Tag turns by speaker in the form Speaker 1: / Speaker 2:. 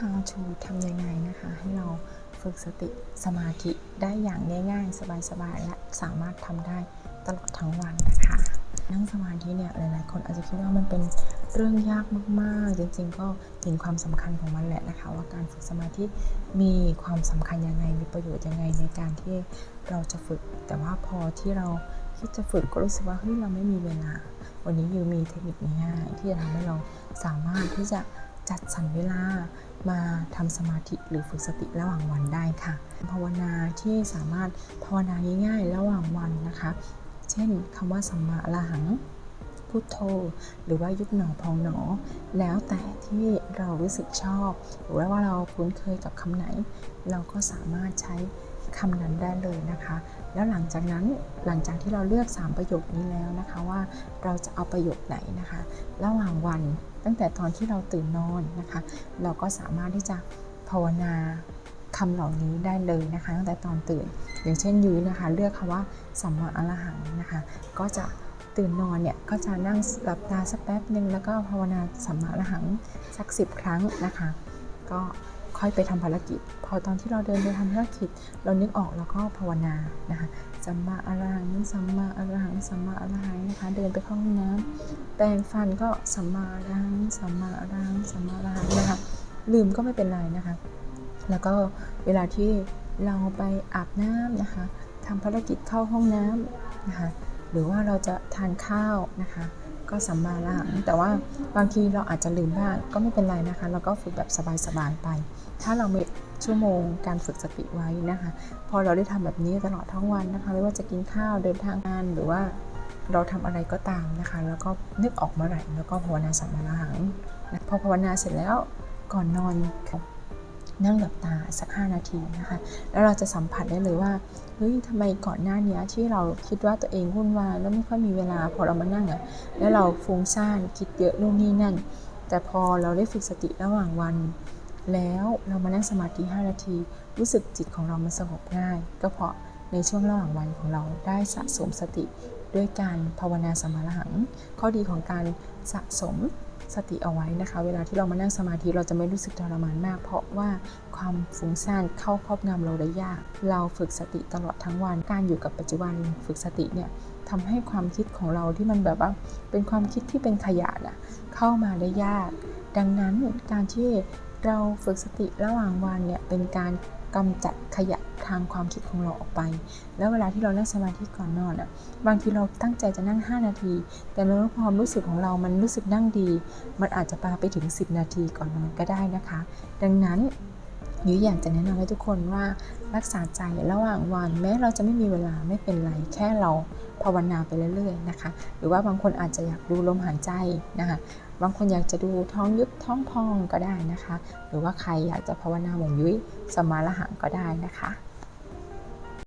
Speaker 1: how to ทำยังไงนะคะ ให้เราฝึกสติสมาธิได้อย่างง่ายๆ สบายๆ และสามารถทำได้ตลอดทั้งวันนะคะ นั่งสมาธิเนี่ยหลายๆ คนอาจจะคิดว่ามันเป็นเรื่องยากมากๆ จริงๆ ก็เห็นความสำคัญของมันแหละนะคะ ว่าการฝึกสมาธิมีความสำคัญยังไง มีประโยชน์ยังไงในการที่เราจะฝึก แต่ว่าพอที่เราคิดจะฝึกก็รู้สึกว่าเฮ้ยเราไม่มีเวลา วันนี้ยูมีเทคนิคง่ายๆที่จะทำให้เราสามารถที่จะ จัดสรรเวลามาทำสมาธิหรือฝึกสติระหว่างวันได้ค่ะ ภาวนาที่สามารถภาวนาง่าย ๆ ระหว่างวันนะคะ เช่นคำว่าสัมมาอรหังพุทโธ หรือว่ายุบหนอพองหนอ แล้วแต่ที่เรารู้สึกชอบ หรือว่าเราคุ้นเคยกับคำไหน เราก็สามารถใช้ คำนั้นได้เลยนะคะ แล้วหลังจากนั้นหลังจากที่เราเลือก 3 ประโยคนี้แล้วนะคะว่าเราจะเอาประโยคไหนนะคะ ระหว่างวันตั้งแต่ตอนที่เราตื่นนอนนะคะ เราก็สามารถที่จะภาวนาคำเหล่านี้ได้เลยนะคะตั้งแต่ตอนตื่น อย่างเช่นยุ้ยนะคะ เลือกคำว่าสัมมาอรหังนะคะ ก็จะตื่นนอนเนี่ยก็จะนั่งหลับตาสักแป๊บหนึ่งแล้วก็ภาวนาสัมมาอรหังสักสิบครั้งนะคะ ก็ ค่อยไปทำภารกิจ พอตอนที่เราเดินไปทำภารกิจ เรานึกออกแล้วก็ภาวนานะคะสัมมาอรหังสัมมาอรหังสัมมาอรหังนะคะ เดินไปเข้าห้องน้ำแปรงฟันก็สัมมาอรหังสัมมาอรหังสัมมาอรหังนะคะ ลืมก็ไม่เป็นไรนะคะ แล้วก็เวลาที่เราไปอาบน้ำนะคะทำภารกิจเข้าห้องน้ำนะคะ หรือว่าเราจะทานข้าวนะคะ ก็สัมมาอรหังแต่ว่าบางทีเราอาจจะลืมบ้างก็ไม่เป็นไรนะคะ เราก็ฝึกแบบสบายๆไป ถ้าเรามีชั่วโมงการฝึกสติไว้นะคะ พอเราได้ทำแบบนี้ตลอดทั้งวันนะคะ ไม่ว่าจะกินข้าวเดินทางงานหรือว่าเราทำอะไรก็ตามนะคะ แล้วก็นึกออกเมื่อไหร่แล้วก็ภาวนาสัมมาอรหังพอภาวนาเสร็จแล้วก่อนนอน นั่งหลับตาสัก 5 นาทีนะคะ แล้วเราจะสัมผัสได้เลยว่า เฮ้ยทำไมก่อนหน้านี้ที่เราคิดว่าตัวเองวุ่นวายแล้วไม่ค่อยมีเวลาพอเรามานั่งอะแล้วเราฟุ้งซ่านคิดเยอะนู่นนี่นั่น แต่พอเราได้ฝึกสติระหว่างวัน แล้วเรามานั่งสมาธิ 5 นาที รู้สึกจิตของเรามันสงบง่าย ก็เพราะในช่วงระหว่างวันของเราได้สะสมสติด้วยการภาวนาสมาธิหัง ข้อดีของการสะสม สติเอาไว้นะคะ เวลาที่เรามานั่งสมาธิเราจะไม่รู้สึกทรมานมาก เพราะว่าความฟุ้งซ่านเข้าครอบงำเราได้ยาก เราฝึกสติตลอดทั้งวันการอยู่กับปัจจุบันฝึกสติเนี่ยทำให้ความคิดของเราที่มันแบบว่าเป็นความคิดที่เป็นขยะน่ะเข้ามาได้ยาก ดังนั้นการที่เราฝึกสติระหว่างวันเนี่ยเป็นการกำจัดขยะ ทางความคิดของเราออกไป แล้วเวลาที่เรานั่งสมาธิก่อนนอนอะ บางทีเราตั้งใจจะนั่ง 5 นาที แต่เมื่อความรู้สึกของเรามันรู้สึกนั่งดี มันอาจจะปาไปถึง 10 นาทีก่อนนอนก็ได้นะคะ ดังนั้นยุ้ยอยากจะแนะนำให้ทุกคนว่ารักษาใจระหว่างวันแม้เราจะไม่มีเวลาไม่เป็นไรแค่เราภาวนาไปเรื่อยๆนะคะ หรือว่าบางคนอาจจะอยากดูลมหายใจนะคะบางคนอยากจะดูท้องยุบท้องพองก็ได้นะคะ หรือว่าใครอยากจะภาวนาเหมือนยุ้ยสมมาละหังก็ได้นะคะ